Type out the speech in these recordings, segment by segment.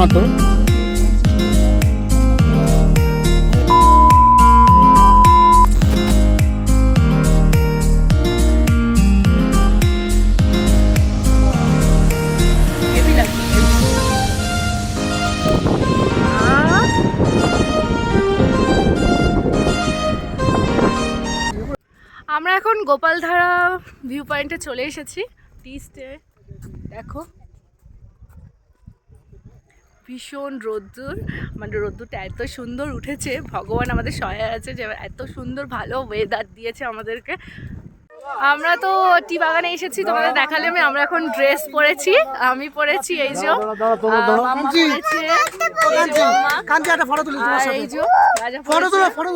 মাত্র। আমরা এখন গোপালধারা ভিউ পয়েন্টে চলে এসেছি টিস্টে দেখো ভীষণ রোদ্দুর মানে রোদ্দুরটা এত সুন্দর উঠেছে ভগবান আমাদের সহায় আছে যে এত সুন্দর ভালো ওয়েদার দিয়েছে আমাদেরকে। আমরা তো টি বাগানে এসেছি তোমাদের দেখালে আমি আমরা এখন ড্রেস পরেছি আমি পরেছি এই যে এই যে ফটো তুলি তোমার আর সাথে। এই যে রাজা ফটো। তুলো ফটো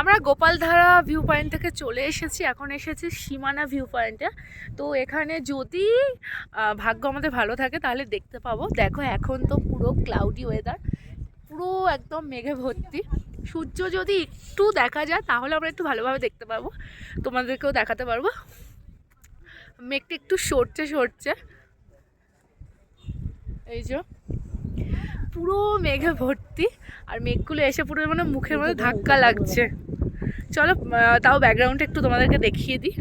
আমরা গোপালধারা ভিউ পয়েন্ট থেকে চলে এসেছি, এখন এসেছি সীমানা ভিউ পয়েন্টে তো এখানে যদি ভাগ্য আমাদের ভালো থাকে তাহলে দেখতে পাবো। দেখো এখন তো পুরো ক্লাউডি ওয়েদার পুরো একদম মেঘে ভর্তি। সূর্য যদি একটু দেখা যায় তাহলে আমরা একটু ভালোভাবে দেখতে পাবো। তোমাদেরকেও দেখাতে পারব। মেঘটা একটু সরছে সরছে। এই যে। পুরো মেঘে ভর্তি আর মেঘগুলো এসে পুরো মানে মুখের মধ্যে ধাক্কা লাগছে। চলো তাও ব্যাকগ্রাউন্ডটা একটু তোমাদেরকে দেখিয়ে দিই।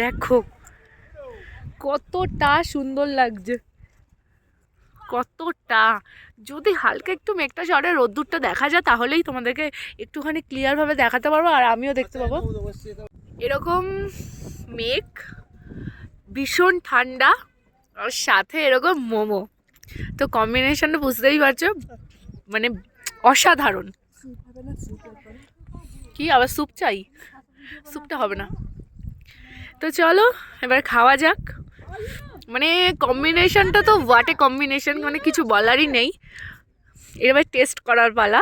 দেখো কতটা সুন্দর লাগছে। কতটা। যদি হালকা একটু মেঘটা সরে রোদ্দুরটা দেখা যায় তাহলেই তোমাদেরকে একটুখানি ক্লিয়ারভাবে দেখাতে পারব আর আমিও দেখতে পাবো। এরকম মেঘ ভীষণ ঠান্ডা আর সাথে এরকম মোমো। তো কম্বিনেশনটা বুঝতেই পারছ? মানে অসাধারণ। কি, আবার স্যুপ চাই? স্যুপটা হবে না। তো চলো, এবার খাওয়া যাক। মানে কম্বিনেশনটা তো হোয়াটে কম্বিনেশন মানে কিছু বলারই নেই। এবার টেস্ট করার পালা।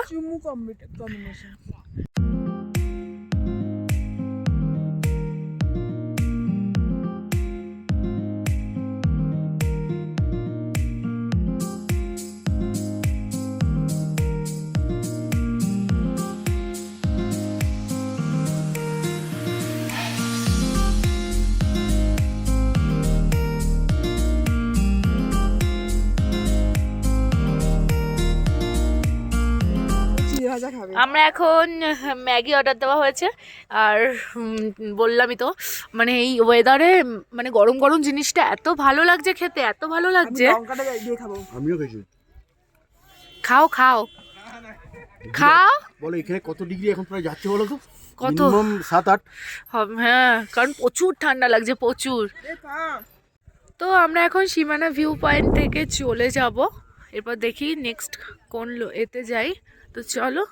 আমরা এখন ম্যাগি অর্ডার দেওয়া হয়েছে। আর বললামই তো মানে এই ওয়েদারে মানে গরম গরম জিনিসটা এত ভালো লাগছে খেতে এত ভালো লাগছে। আমিও খেয়েছি খাও খাও। খাও। বলো এখানে কত ডিগ্রি এখন প্রায় যাচ্ছে বলো তো? কত? সাত আট। হব- হ্যাঁ কারণ প্রচুর ঠান্ডা লাগছে প্রচুর। তো আমরা এখন সীমানা ভিউ পয়েন্ট থেকে চলে যাব। এরপর দেখি নেক্সট কোন এতে যাই। তো চলো।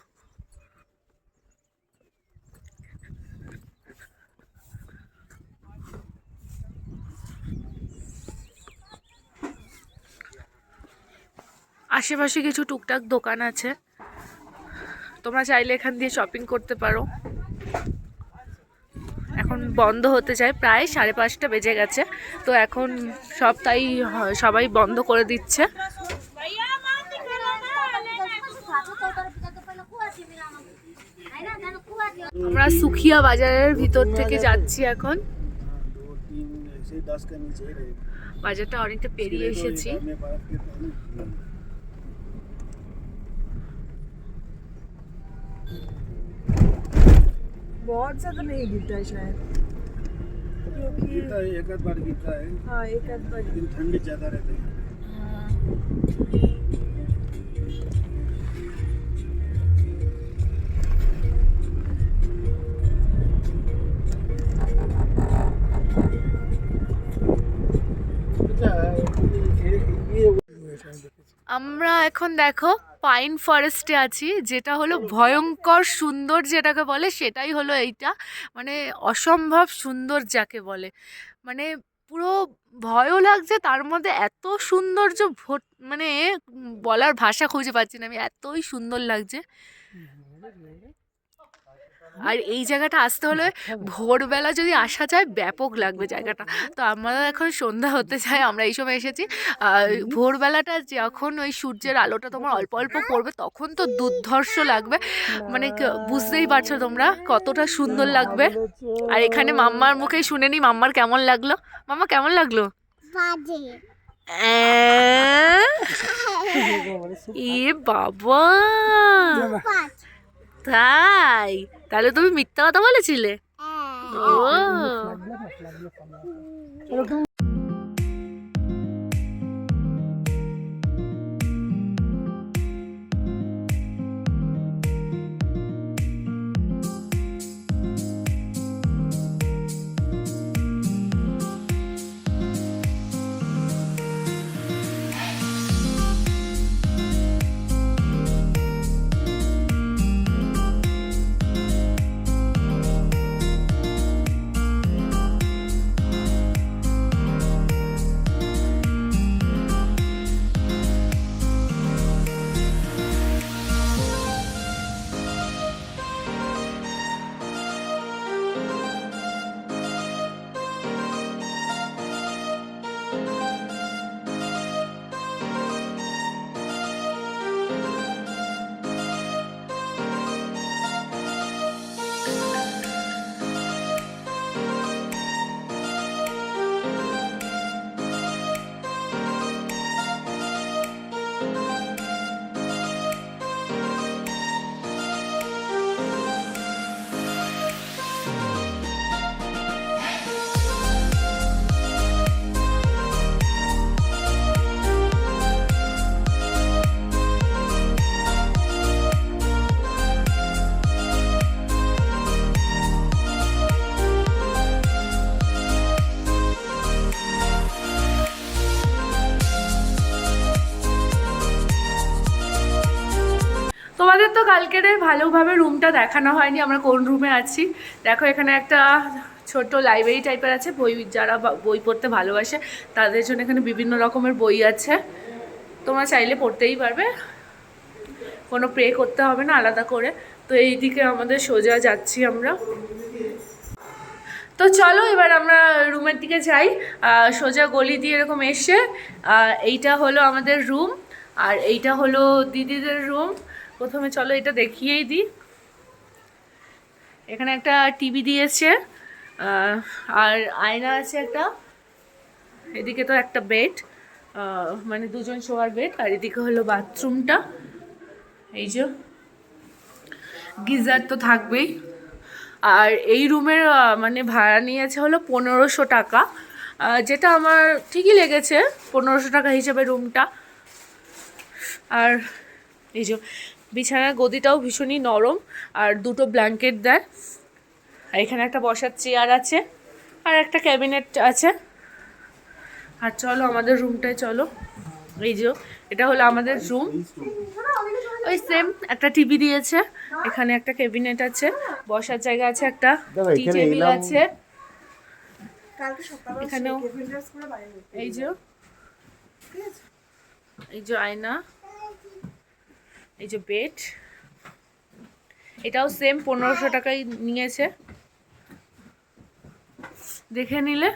আশেপাশে কিছু টুকটাক দোকান আছে। তোমরা চাইলে এখান দিয়ে শপিং করতে পারো। এখন বন্ধ হতে চায়, প্রায় সাড়ে পাঁচটা বেজে গেছে। তো এখন সব তাই সবাই বন্ধ করে দিচ্ছে। আমরা সুখিয়া বাজারের ভিতর থেকে যাচ্ছি এখন। বাজারটা অনেকটা পেরিয়ে এসেছি। बहुत ज़्यादा नहीं गिरता शायद। गिरता है एक आध बार गिरता है। हाँ एक आध बार। लेकिन ठंडी ज़्यादा रहती है। अच्छा, আমরা এখন দেখো পাইন ফরেস্টে আছি, যেটা হলো ভয়ঙ্কর সুন্দর যেটাকে বলে, সেটাই হলো এইটা। মানে অসম্ভব সুন্দর যাকে বলে। মানে পুরো ভয়ও লাগছে, তার মধ্যে এত সৌন্দর্য ভোট মানে বলার ভাষা খুঁজে পাচ্ছি না আমি, এতই সুন্দর লাগছে। আর এই জায়গাটা আসতে হলে ভোরবেলা যদি আসা যায় ব্যাপক লাগবে জায়গাটা। তো আমরা এখন সন্ধ্যা হতে চাই আমরা এই সময় এসেছি। আর ভোরবেলাটা যখন ওই সূর্যের আলোটা তোমার অল্প অল্প পড়বে তখন তো দুর্ধর্ষ লাগবে। মানে বুঝতেই পারছ তোমরা কতটা সুন্দর লাগবে। আর এখানে মাম্মার মুখেই শুনে নি মাম্মার কেমন লাগল? মাম্মা কেমন লাগল? অ্যাঁ? এ বাবা! তাই? তাহলে তুমি মিথ্যা কথা বলেছিলে? ও। তোমাদের তো কালকের ভালোভাবে রুমটা দেখানো হয়নি, আমরা কোন রুমে আছি? দেখো, এখানে একটা ছোট লাইব্রেরি টাইপের আছে, বই যারা বই পড়তে ভালোবাসে, তাদের জন্য এখানে বিভিন্ন রকমের বই আছে। তোমরা চাইলে পড়তেই পারবে। কোনো প্রে করতে হবে না, আলাদা করে। তো এই দিকে আমাদের সোজা যাচ্ছি আমরা। তো চলো, এবার আমরা রুমের দিকে যাই। সোজা গলি দিয়ে এরকম এসে এইটা হলো আমাদের রুম আর এইটা হলো দিদিদের রুম প্রথমে চলো এটা দেখিয়েই দিই। এখানে একটা টিভি দিয়েছে আর আয়না আছে একটা। এদিকে তো একটা বেড মানে দুজন শোয়ার বেড, আর এদিকে হলো বাথরুমটা। এই যে, গিজার তো থাকবেই। আর এই রুমের মানে ভাড়া নিয়েছে হলো পনেরোশো টাকা। যেটা আমার ঠিকই লেগেছে, পনেরোশো টাকা হিসেবে রুমটা। আর এই যে বিছানার গদিটাও ভীষণই নরম আর দুটো ব্ল্যাঙ্কেট দেয়। আর এখানে একটা বসার চেয়ার আছে আর একটা ক্যাবিনেট আছে। আর চলো আমাদের রুমটায় চলো। এই যে এটা হলো আমাদের রুম ওই সেম একটা টিভি দিয়েছে এখানে একটা ক্যাবিনেট আছে বসার জায়গা আছে একটা টি টেবিল আছে। এখানেও-। এই যে এই যে আয়না। এই যে বেড এটাও সেম পনেরোশো টাকাই নিয়েছে। দেখে নিলে